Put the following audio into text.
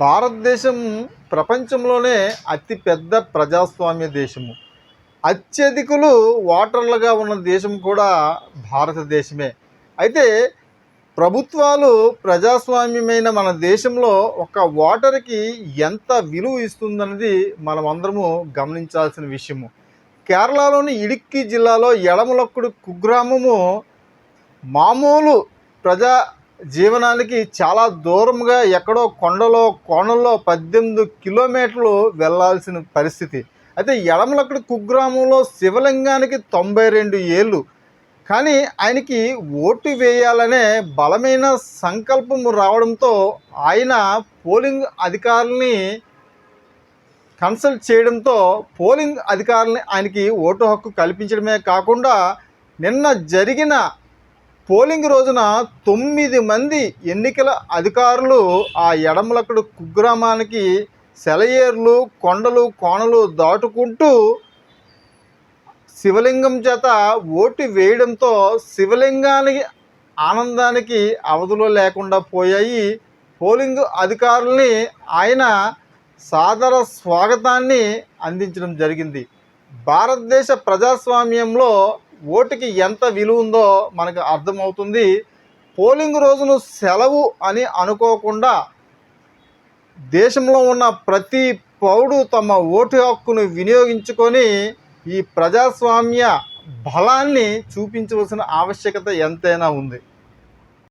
భారతదేశం ప్రపంచంలోనే అతిపెద్ద ప్రజాస్వామ్య దేశము. అత్యధికులు ఓటర్లుగా ఉన్న దేశం కూడా భారతదేశమే. అయితే ప్రభుత్వాలు ప్రజాస్వామ్యమైన మన దేశంలో ఒక ఓటర్కి ఎంత విలువ ఇస్తుందన్నది మనం అందరము గమనించాల్సిన విషయము. కేరళలోని ఇడుక్కి జిల్లాలో ఎడమలొక్కుడు కుగ్రామము మామూలు ప్రజా జీవనానికి చాలా దూరంగా ఎక్కడో కొండలో కోణంలో పద్దెనిమిది కిలోమీటర్లు వెళ్ళాల్సిన పరిస్థితి. అయితే ఎడమలక్కడి కుగ్రామంలో శివలింగానికి తొంభై రెండు ఏళ్ళు. కానీ ఆయనకి ఓటు వేయాలనే బలమైన సంకల్పం రావడంతో ఆయన పోలింగ్ అధికారుల్ని కన్సల్ట్ చేయడంతో పోలింగ్ అధికారులని ఆయనకి ఓటు హక్కు కల్పించడమే కాకుండా నిన్న జరిగిన పోలింగ్ రోజున తొమ్మిది మంది ఎన్నికల అధికారులు ఆ ఎడమలక్కడు కుగ్రామానికి సెలయేర్లు కొండలు కోణలు దాటుకుంటూ శివలింగం చేత ఓటు వేయడంతో శివలింగానికి ఆనందానికి అవధులు లేకుండా పోయాయి. పోలింగ్ అధికారుల్ని ఆయన సాదర స్వాగతాన్ని అందించడం జరిగింది. భారతదేశ ప్రజాస్వామ్యంలో ఓటుకి ఎంత విలువ ఉందో మనకు అర్థమవుతుంది. పోలింగ్ రోజును సెలవు అని అనుకోకుండా దేశంలో ఉన్న ప్రతి పౌరుడు తమ ఓటు హక్కును వినియోగించుకొని ఈ ప్రజాస్వామ్య బలాన్ని చూపించవలసిన ఆవశ్యకత ఎంతైనా ఉంది.